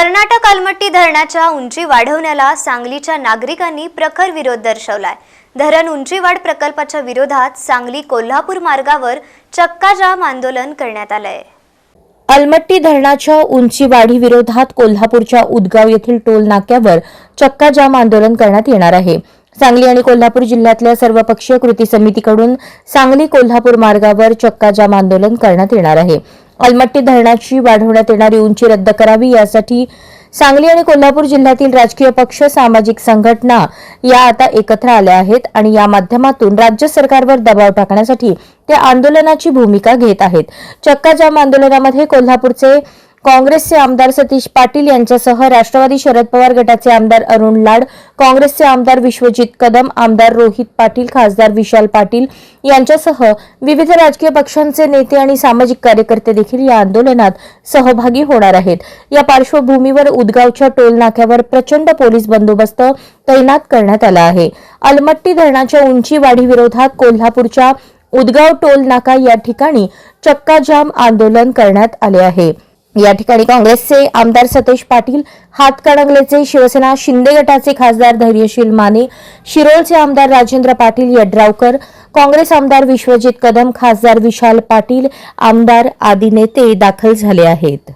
कर्नाटक अलमट्टी धरणाच्या उंची वाढवण्याला सांगलीच्या नागरिकांनी प्रखर विरोध दर्शवलाय. धरण उंचीवाढ प्रकल्पाच्या विरोधात सांगली कोल्हापूर मार्गावर चक्काजाम आंदोलन करण्यात आलंय. अलमट्टी धरणाच्या उंची वाढी विरोधात कोल्हापूरच्या उदगाव येथील टोल नाक्यावर चक्काजाम आंदोलन करण्यात येणार आहे. सांगली आणि कोल्हापूर जिल्ह्यातल्या सर्वपक्षीय कृती समितीकडून सांगली कोल्हापूर मार्गावर चक्काजाम आंदोलन करण्यात येणार आहे. अलमट्टी धरणाची वाढवण्यात येणारी उंची रद्द करावी यासाठी सांगली आणि कोल्हापूर जिल्ह्यातील राजकीय पक्ष सामाजिक संघटना या आता एकत्र आल्या आहेत आणि या माध्यमातून राज्य सरकारवर दबाव टाकण्यासाठी ते आंदोलनाची भूमिका घेत आहेत. चक्का जाम आंदोलनामध्ये कोल्हापूरचे काँग्रेसचे आमदार सतीश पाटील यांच्यासह राष्ट्रवादी शरद पवार गटाचे आमदार अरुण लाड काँग्रेसचे आमदार विश्वजित कदम आमदार रोहित पाटील खासदार विशाल पाटील यांच्यासह विविध राजकीय पक्षांचे नेते आणि सामाजिक कार्यकर्ते देखील या आंदोलनात सहभागी होणार आहेत. या पार्श्वभूमीवर उदगावच्या टोल नाक्यावर प्रचंड पोलीस बंदोबस्त तैनात करण्यात आला आहे. अलमट्टी धरणाच्या उंची वाढीविरोधात कोल्हापूरच्या उदगाव टोल नाका या ठिकाणी चक्काजाम आंदोलन करण्यात आले आहे. या ठिकाणी काँग्रेसचे आमदार सतेज पाटील हातकणंगलेचे शिवसेना शिंदे गटाचे खासदार धैर्यशील माने शिरोळचे आमदार राजेंद्र पाटील यड्रावकर काँग्रेस आमदार विश्वजित कदम खासदार विशाल पाटील आमदार आदी नेते दाखल झाले आहेत.